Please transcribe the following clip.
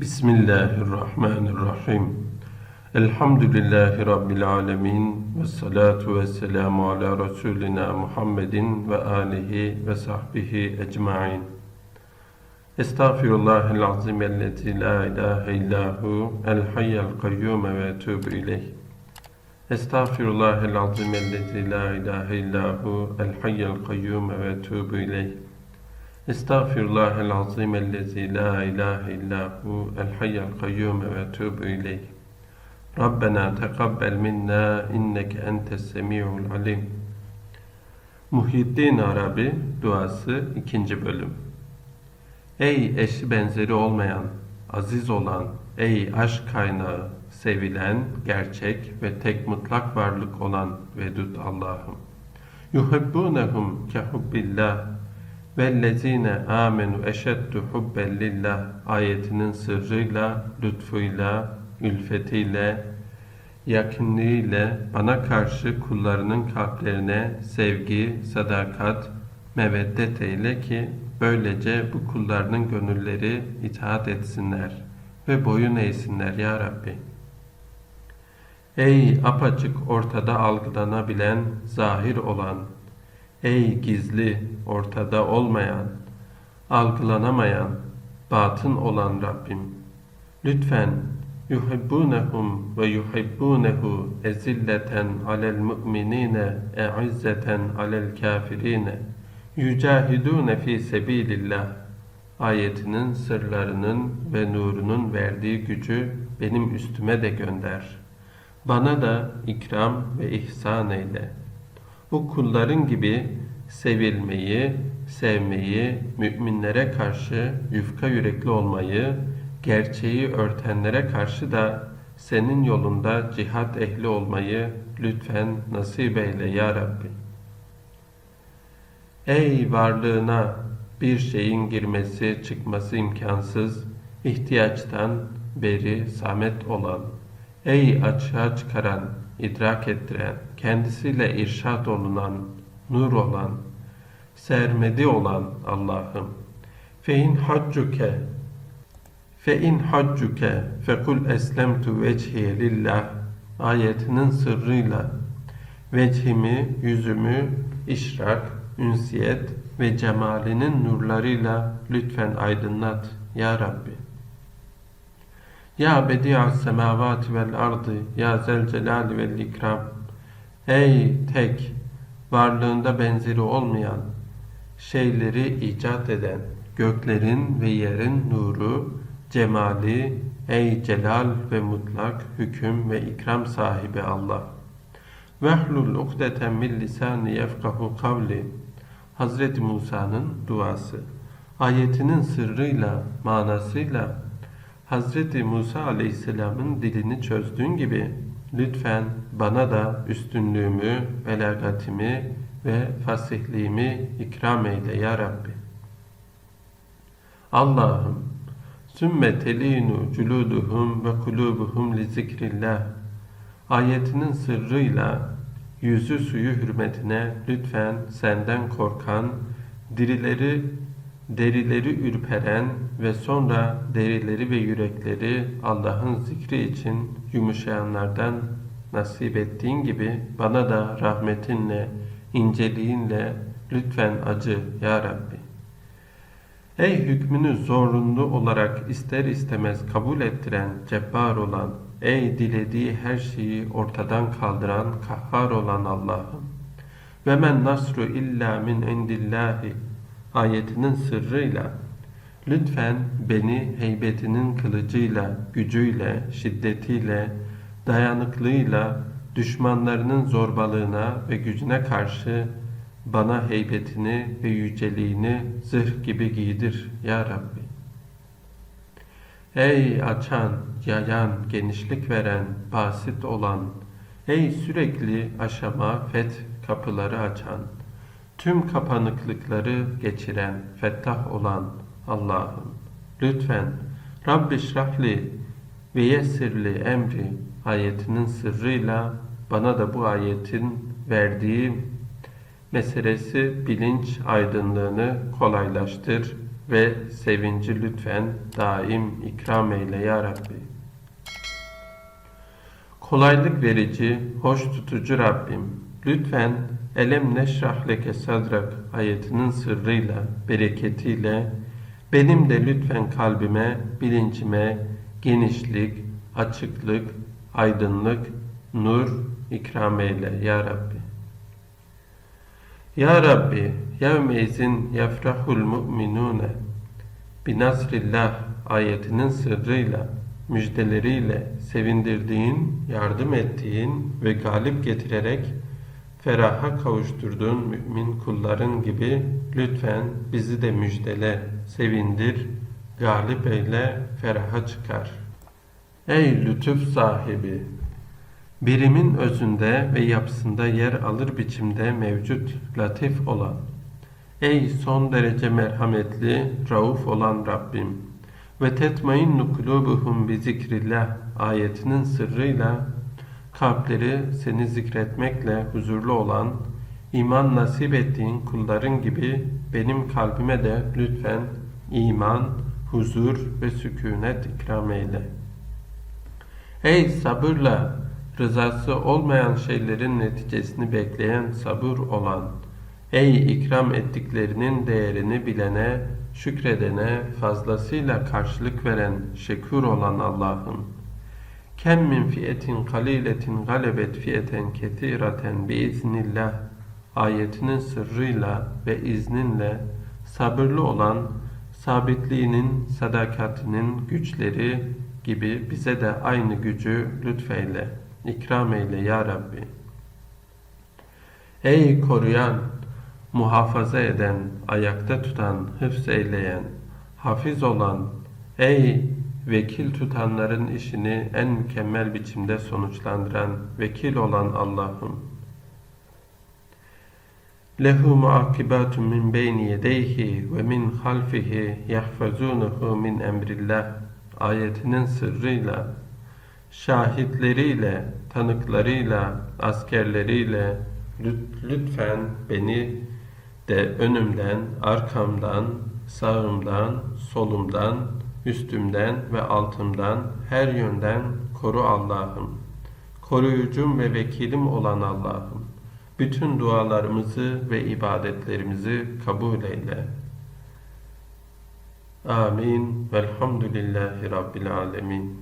Bismillahirrahmanirrahim. Elhamdülillahi Rabbil alemin. Ve salatu ve selamu ala Resulina Muhammedin ve alihi ve sahbihi ecmain. Estağfirullahel azim ellezi la ilahe illahu el hayyel kayyume ve etubu ileyh. Estağfirullahel azim ellezi la ilahe illahu el hayyel kayyume ve etubu ileyh. Estağfirullahel azim ellezi la ilahe illahu el hayyel kayyum ve etûbü ileyh. Rabbena tekabbel minna inneke entes semi'ul alim. Muhyiddin Arabi duası ikinci bölüm. Ey eşi benzeri olmayan, aziz olan, ey aşk kaynağı, sevilen, gerçek ve tek mutlak varlık olan Vedud Allah'ım. Yuhibbunehum kehubbillah Vellezine amenu eşeddu hubben lillah ayetinin sırrıyla, lütfuyla, ülfetiyle, yakınlığıyla bana karşı kullarının kalplerine sevgi, sadakat, meveddet eyle ki böylece bu kullarının gönülleri itaat etsinler ve boyun eğsinler ya Rabbi. Ey apaçık ortada algılanabilen, zahir olan, Ey gizli, ortada olmayan, algılanamayan, batın olan Rabbim. Lütfen yuhibbunehum ve yuhibbunehu ezilleten alel mu'minine e'izzeten alel kafirine yücahidune fi sebilillah ayetinin sırlarının ve nurunun verdiği gücü benim üstüme de gönder. Bana da ikram ve ihsan eyle.'' Bu kulların gibi sevilmeyi, sevmeyi, müminlere karşı yufka yürekli olmayı, gerçeği örtenlere karşı da senin yolunda cihat ehli olmayı lütfen nasip eyle ya Rabbi. Ey varlığına bir şeyin girmesi çıkması imkansız, ihtiyaçtan beri samet olan, ey açığa çıkaran, idrak ettiren, kendisiyle irşat olunan, nur olan, sermedi olan Allah'ım. Fe in haccuke fe in haccuke fekul eslemtu vecihiye lillah ayetinin sırrıyla vechimi, yüzümü işrak, ünsiyet ve cemalinin nurlarıyla lütfen aydınlat ya Rabbi. Ya bedi'as semavati vel ardı ya zel celali vel ikram. Ey tek, varlığında benzeri olmayan, şeyleri icat eden, göklerin ve yerin nuru, cemali, ey celal ve mutlak hüküm ve ikram sahibi Allah. Vehlul ukdeten min lisani yefkahu kavli. Hazreti Musa'nın duası. Ayetinin sırrıyla, manasıyla Hazreti Musa Aleyhisselam'ın dilini çözdüğün gibi lütfen bana da üstünlüğümü, belagatimi ve fasihliğimi ikram eyle ya Rabbi. Allah'ım sümme telinu culuduhum ve kulubuhum li zikrillah ayetinin sırrıyla yüzü suyu hürmetine lütfen senden korkan, dirileri derileri ürperen ve sonra derileri ve yürekleri Allah'ın zikri için yumuşayanlardan nasip ettiğin gibi bana da rahmetinle, inceliğinle lütfen acı ya Rabbi. Ey hükmünü zorunlu olarak ister istemez kabul ettiren, cebbar olan, ey dilediği her şeyi ortadan kaldıran, kahhar olan Allah'ım. Ve men nasru illa min indillahi ayetinin sırrıyla lütfen beni heybetinin kılıcıyla, gücüyle, şiddetiyle, dayanıklığıyla düşmanlarının zorbalığına ve gücüne karşı bana heybetini ve yüceliğini zırh gibi giydir ya Rabbi. Ey açan, yayan, genişlik veren, basit olan, ey sürekli aşama, fet kapıları açan, tüm kapanıklıkları geçiren, fettah olan Allah'ım. Lütfen Rabbi şrahli ve yessirli emri ayetinin sırrıyla bana da bu ayetin verdiği meselesi bilinç aydınlığını kolaylaştır ve sevinci lütfen daim ikram eyle ya Rabbi. Kolaylık verici, hoş tutucu Rabbim, lütfen Elem neşrah leke sadrak ayetinin sırrıyla, bereketiyle benim de lütfen kalbime, bilincime genişlik, açıklık, aydınlık, nur ikram eyle ya Rabbi. Ya Rabbi, yevmeyzin yefrahul mu'minune binasrillah ayetinin sırrıyla, müjdeleriyle sevindirdiğin, yardım ettiğin ve galip getirerek feraha kavuşturduğun mümin kulların gibi lütfen bizi de müjdele, sevindir, galip eyle, feraha çıkar. Ey lütuf sahibi! Birimin özünde ve yapısında yer alır biçimde mevcut, latif olan, Ey son derece merhametli, rauf olan Rabbim! Ve tetmainnu kulubuhum bi zikrillah ayetinin sırrıyla kalpleri seni zikretmekle huzurlu olan, iman nasip ettiğin kulların gibi benim kalbime de lütfen iman, huzur ve sükunet ikram eyle. Ey sabırla rızası olmayan şeylerin neticesini bekleyen sabır olan, ey ikram ettiklerinin değerini bilene, şükredene, fazlasıyla karşılık veren, şekur olan Allah'ım, Kem min fiyetin kaliletin galebet fiyeten ketireten biiznillah ayetinin sırrıyla ve izninle sabırlı olan sabitliğinin, sadakatinin güçleri gibi bize de aynı gücü lütfeyle, ikram eyle ya Rabbi. Ey koruyan, muhafaza eden, ayakta tutan, hıfz eyleyen, hafiz olan, ey vekil tutanların işini en mükemmel biçimde sonuçlandıran vekil olan Allah'ım. Lehu muakibatun min beyni yedeyhi ve min halfihi yahfazunuhu min emrillah ayetinin sırrıyla şahitleriyle, tanıklarıyla, askerleriyle lütfen beni de önümden, arkamdan, sağımdan, solumdan, üstümden ve altımdan her yönden koru Allah'ım. Koruyucum ve vekilim olan Allah'ım. Bütün dualarımızı ve ibadetlerimizi kabul eyle. Amin. Velhamdülillahi Rabbil Alemin.